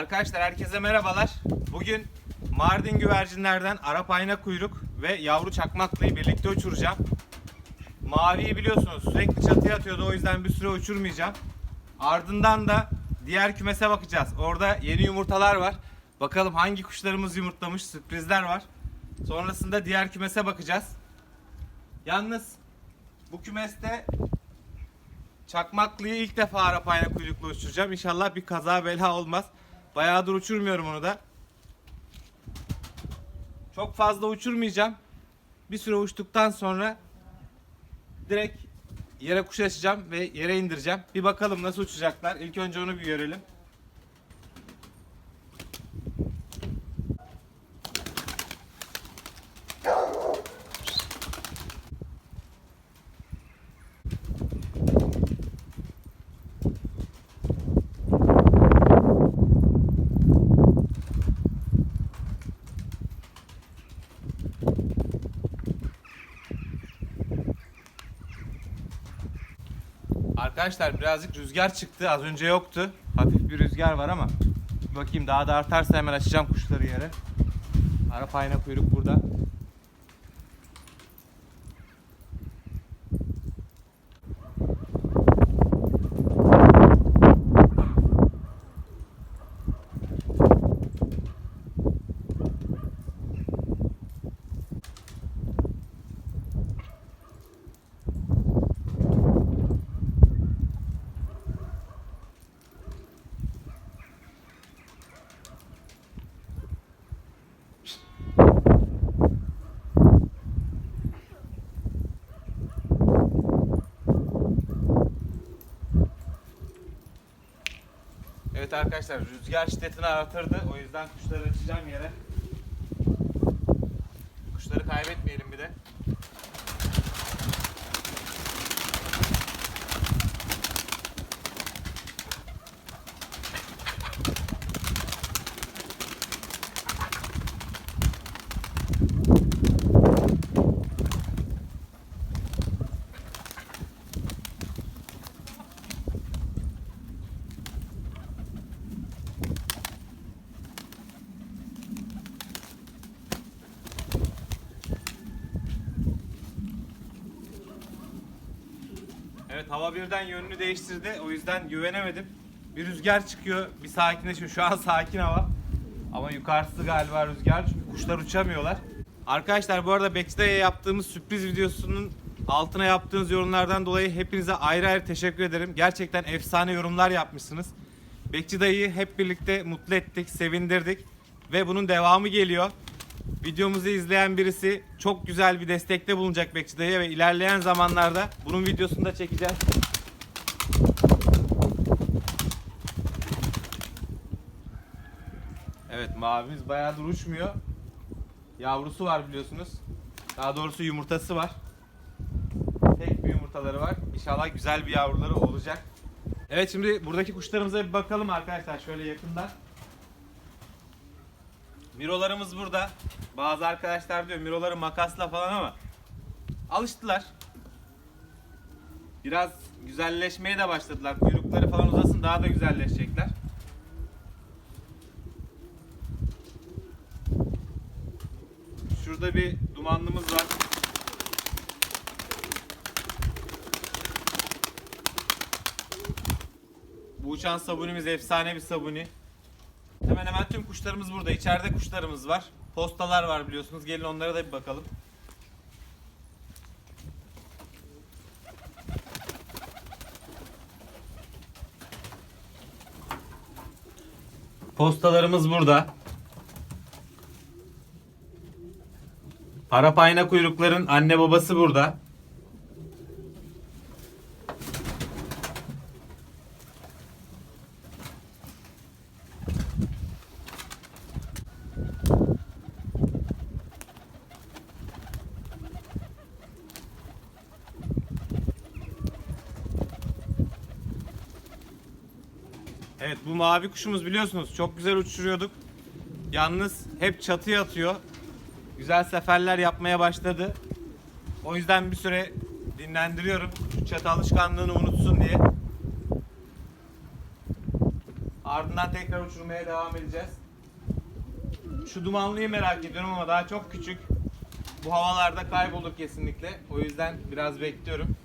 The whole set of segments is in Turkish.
Arkadaşlar herkese merhabalar. Bugün Mardin güvercinlerden Arap ayna kuyruk ve yavru çakmaklıyı birlikte uçuracağım. Maviyi biliyorsunuz sürekli çatıya atıyordu o yüzden bir süre uçurmayacağım. Ardından da diğer kümese bakacağız. Orada yeni yumurtalar var. Bakalım hangi kuşlarımız yumurtlamış sürprizler var. Sonrasında diğer kümese bakacağız. Yalnız bu kümeste Çakmaklıyı ilk defa Arap ayna kuyruklu uçuracağım. İnşallah bir kaza bela olmaz. Bayağıdır uçurmuyorum onu da. Çok fazla uçurmayacağım. Bir süre uçtuktan sonra direkt yere kuş açacağım ve yere indireceğim. Bir bakalım nasıl uçacaklar. İlk önce onu bir görelim. Arkadaşlar birazcık rüzgar çıktı. Az önce yoktu. Hafif bir rüzgar var ama bakayım daha da artarsa hemen açacağım kuşları yere. Arap ayna kuyruk burada. Evet arkadaşlar rüzgar şiddetini artırdı. O yüzden kuşları açacağım yere. Kuşları kaybetmeyelim bir de. Evet hava birden yönünü değiştirdi. O yüzden güvenemedim. Bir rüzgar çıkıyor. Bir sakinleşiyor. Şu an sakin hava. Ama yukarısı galiba rüzgar. Çünkü kuşlar uçamıyorlar. Arkadaşlar bu arada Bekçi'de yaptığımız sürpriz videosunun altına yaptığınız yorumlardan dolayı hepinize ayrı ayrı teşekkür ederim. Gerçekten efsane yorumlar yapmışsınız. Bekçi dayıyı hep birlikte mutlu ettik, sevindirdik ve bunun devamı geliyor. Videomuzu izleyen birisi çok güzel bir destekte bulunacak Bekçi dayıya ve ilerleyen zamanlarda bunun videosunu da çekeceğiz. Evet mavimiz bayağıdır uçmuyor. Yavrusu var biliyorsunuz. Daha doğrusu yumurtası var. Tek bir yumurtaları var. İnşallah güzel bir yavruları olacak. Evet şimdi buradaki kuşlarımıza bir bakalım arkadaşlar şöyle yakından. Mirolarımız burada. Bazı arkadaşlar diyor miroları makasla falan ama alıştılar. Biraz güzelleşmeye de başladılar. Kuyrukları falan uzasın daha da güzelleşecekler. Şurada bir dumanlımız var. Bu uçan sabunimiz efsane bir sabuni. Hemen hemen tüm kuşlarımız burada. İçeride kuşlarımız var. Postalar var biliyorsunuz. Gelin onlara da bir bakalım. Postalarımız burada. Arap ayna kuyrukların anne babası burada. Evet bu mavi kuşumuz biliyorsunuz çok güzel uçuruyorduk. Yalnız hep çatıya atıyor. Güzel seferler yapmaya başladı. O yüzden bir süre dinlendiriyorum. Şu çatı alışkanlığını unutsun diye. Ardından tekrar uçurmaya devam edeceğiz. Şu dumanlıyı merak ediyorum ama daha çok küçük. Bu havalarda kaybolur kesinlikle. O yüzden biraz bekliyorum.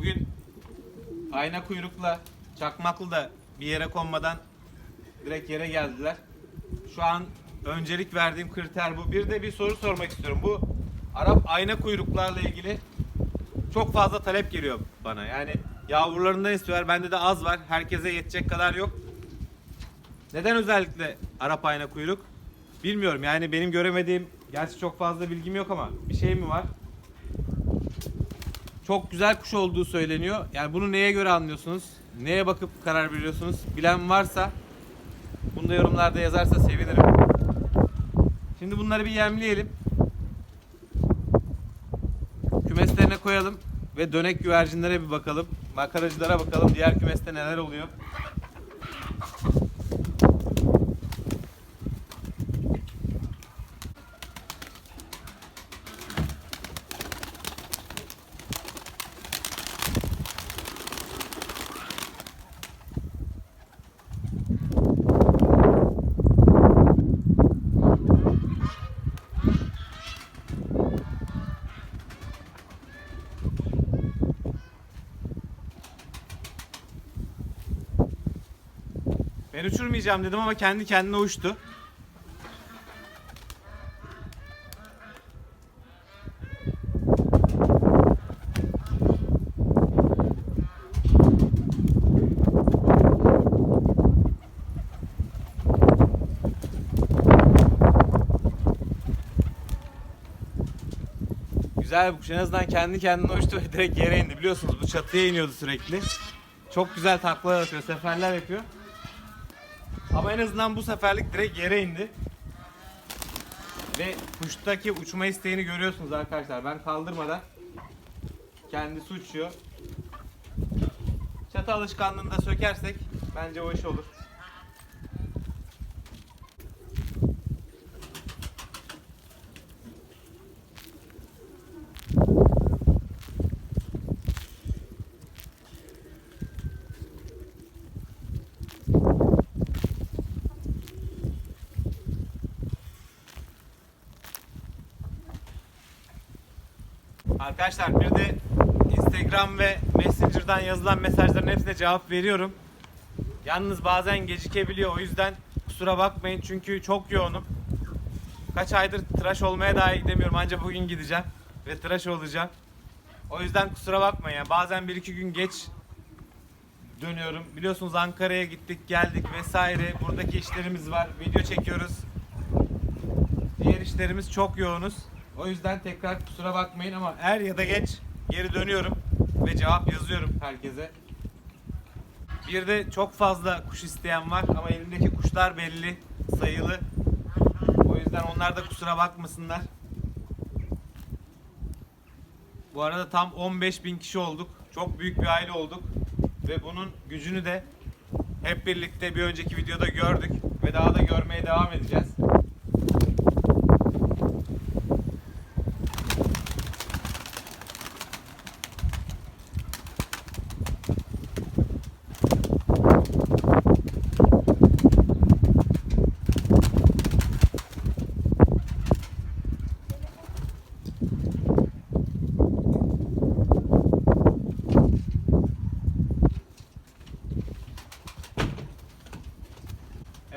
Bugün ayna kuyrukla çakmaklı da bir yere konmadan direkt yere geldiler. Şu an öncelik verdiğim kriter bu. Bir de bir soru sormak istiyorum. Bu Arap ayna kuyruklarla ilgili çok fazla talep geliyor bana. Yani yavrularından istiyorlar. Bende de az var. Herkese yetecek kadar yok. Neden özellikle Arap ayna kuyruk? Bilmiyorum. Yani benim göremediğim, gerçi çok fazla bilgim yok ama bir şey mi var? Çok güzel kuş olduğu söyleniyor. Yani bunu neye göre anlıyorsunuz? Neye bakıp karar veriyorsunuz? Bilen varsa bunu da yorumlarda yazarsa sevinirim. Şimdi bunları bir yemleyelim. Kümeslerine koyalım ve dönek güvercinlere bir bakalım. Makaracılara bakalım diğer kümeste neler oluyor. Ben uçurmayacağım dedim ama kendi kendine uçtu. Güzel bir kuş. En azından kendi kendine uçtu ve direkt yere indi. Biliyorsunuz bu çatıya iniyordu sürekli. Çok güzel taklalar atıyor, seferler yapıyor. Ama en azından bu seferlik direkt yere indi. Ve kuştaki uçma isteğini görüyorsunuz arkadaşlar. Ben kaldırmadan kendisi uçuyor. Çatı alışkanlığını da sökersek bence o iş olur. Arkadaşlar bir de Instagram ve Messenger'dan yazılan mesajların hepsine cevap veriyorum. Yalnız bazen gecikebiliyor o yüzden kusura bakmayın çünkü çok yoğunum. Kaç aydır tıraş olmaya dahi gidemiyorum ancak bugün gideceğim ve tıraş olacağım. O yüzden kusura bakmayın ya bazen bir iki gün geç dönüyorum. Biliyorsunuz Ankara'ya gittik geldik vesaire buradaki işlerimiz var video çekiyoruz. Diğer işlerimiz çok yoğunuz. O yüzden tekrar kusura bakmayın ama er ya da geç geri dönüyorum ve cevap yazıyorum herkese. Bir de çok fazla kuş isteyen var ama elimdeki kuşlar belli, sayılı. O yüzden onlar da kusura bakmasınlar. Bu arada tam 15 bin kişi olduk. Çok büyük bir aile olduk. Ve bunun gücünü de hep birlikte bir önceki videoda gördük. Ve daha da görmeye devam edeceğiz.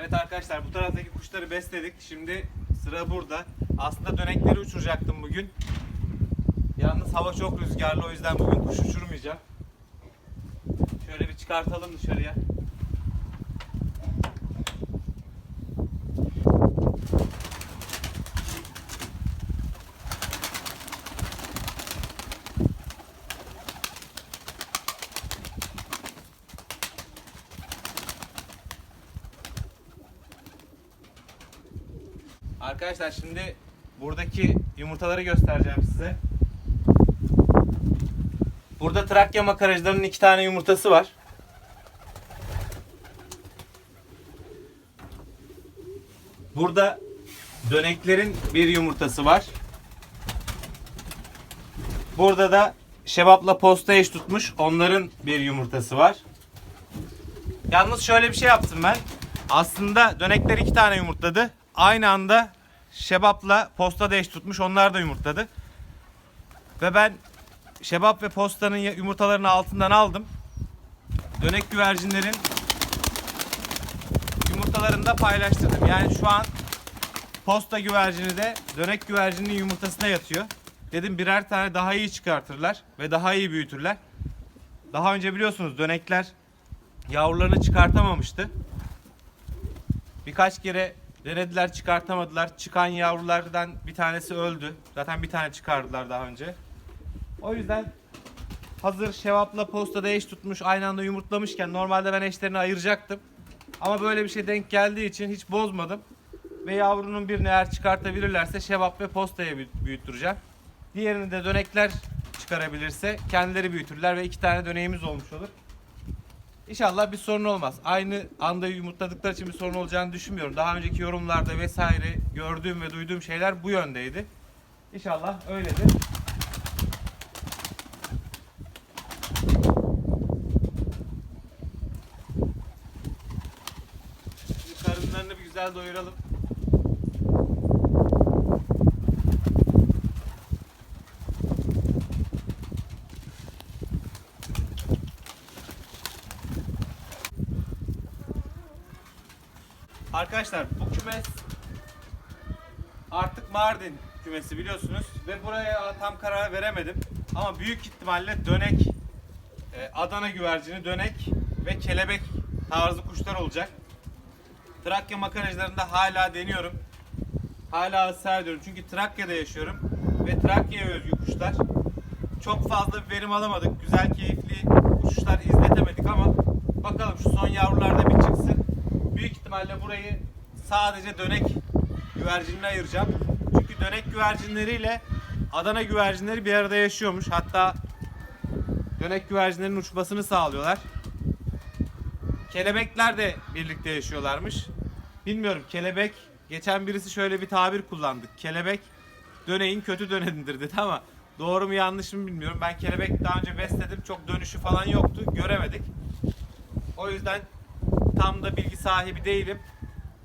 Evet arkadaşlar bu taraftaki kuşları besledik. Şimdi sıra burada. Aslında dönekleri uçuracaktım bugün. Yalnız hava çok rüzgarlı o yüzden bugün kuş uçurmayacağım. Şöyle bir çıkartalım dışarıya. Arkadaşlar şimdi buradaki yumurtaları göstereceğim size. Burada Trakya makaracılarının iki tane yumurtası var. Burada döneklerin bir yumurtası var. Burada da şebapla posta eş tutmuş. Onların bir yumurtası var. Yalnız şöyle bir şey yaptım ben. Aslında dönekler iki tane yumurtladı. Aynı anda şebapla posta da eş tutmuş. Onlar da yumurtladı. Ve ben şebap ve postanın yumurtalarını altından aldım. Dönek güvercinlerin yumurtalarını da paylaştırdım. Yani şu an posta güvercini de dönek güvercinin yumurtasına yatıyor. Dedim birer tane daha iyi çıkartırlar ve daha iyi büyütürler. Daha önce biliyorsunuz dönekler yavrularını çıkartamamıştı. Birkaç kere denediler çıkartamadılar. Çıkan yavrulardan bir tanesi öldü. Zaten bir tane çıkardılar daha önce. O yüzden hazır şevapla postada eş tutmuş aynı anda yumurtlamışken normalde ben eşlerini ayıracaktım. Ama böyle bir şey denk geldiği için hiç bozmadım. Ve yavrunun birini eğer çıkartabilirlerse şevap ve postaya büyü- büyüttüreceğim. Diğerini de dönekler çıkarabilirse kendileri büyütürler ve iki tane döneğimiz olmuş olur. İnşallah bir sorun olmaz. Aynı anda yumurtladıkları için bir sorun olacağını düşünmüyorum. Daha önceki yorumlarda vesaire gördüğüm ve duyduğum şeyler bu yöndeydi. İnşallah öyledir. Karınlarını bir güzel doyuralım. Arkadaşlar bu kümes artık Mardin kümesi biliyorsunuz ve buraya tam karar veremedim ama büyük ihtimalle dönek, e, Adana güvercini, dönek ve kelebek tarzı kuşlar olacak. Trakya makarajlarında hala deniyorum. Hala ısrar ediyorum çünkü Trakya'da yaşıyorum ve Trakya'ya özgü kuşlar. Çok fazla verim alamadık. Güzel, keyifli uçuşlar izletemedik ama bakalım şu son yavrular da bir ihtimalle burayı sadece dönek güvercinine ayıracağım. Çünkü dönek güvercinleriyle Adana güvercinleri bir arada yaşıyormuş. Hatta dönek güvercinlerin uçmasını sağlıyorlar. Kelebekler de birlikte yaşıyorlarmış. Bilmiyorum kelebek geçen birisi şöyle bir tabir kullandı. Kelebek döneğin kötü dönenidir dedi ama doğru mu yanlış mı bilmiyorum. Ben kelebek daha önce besledim. Çok dönüşü falan yoktu. Göremedik. O yüzden tam da bilgi sahibi değilim.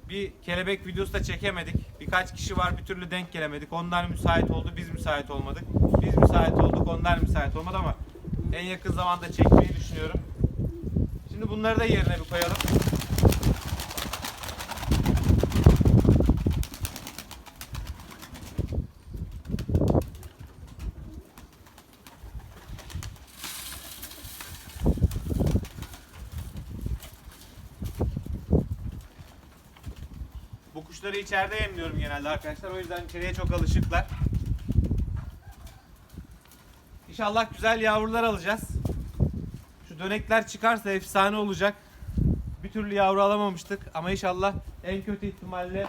Bir kelebek videosu da çekemedik. Birkaç kişi var bir türlü denk gelemedik. Onlar müsait oldu, biz müsait olmadık. Biz müsait olduk, onlar müsait olmadı ama en yakın zamanda çekmeyi düşünüyorum. Şimdi bunları da yerine bir koyalım. Kuşları içeride yemliyorum genelde arkadaşlar. O yüzden içeriye çok alışıklar. İnşallah güzel yavrular alacağız. Şu dönekler çıkarsa efsane olacak. Bir türlü yavru alamamıştık ama inşallah en kötü ihtimalle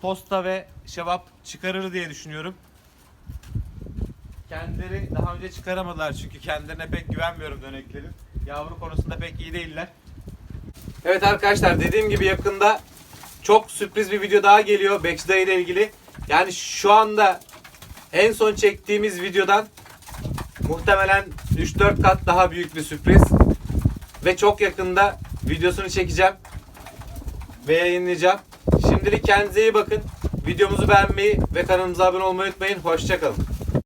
posta ve şevap çıkarır diye düşünüyorum. Kendileri daha önce çıkaramadılar çünkü kendilerine pek güvenmiyorum döneklerin. Yavru konusunda pek iyi değiller. Evet arkadaşlar dediğim gibi yakında çok sürpriz bir video daha geliyor Bekçi Dayı ile ilgili. Yani şu anda en son çektiğimiz videodan muhtemelen 3-4 kat daha büyük bir sürpriz. Ve çok yakında videosunu çekeceğim. Ve yayınlayacağım. Şimdilik kendinize iyi bakın. Videomuzu beğenmeyi ve kanalımıza abone olmayı unutmayın. Hoşçakalın.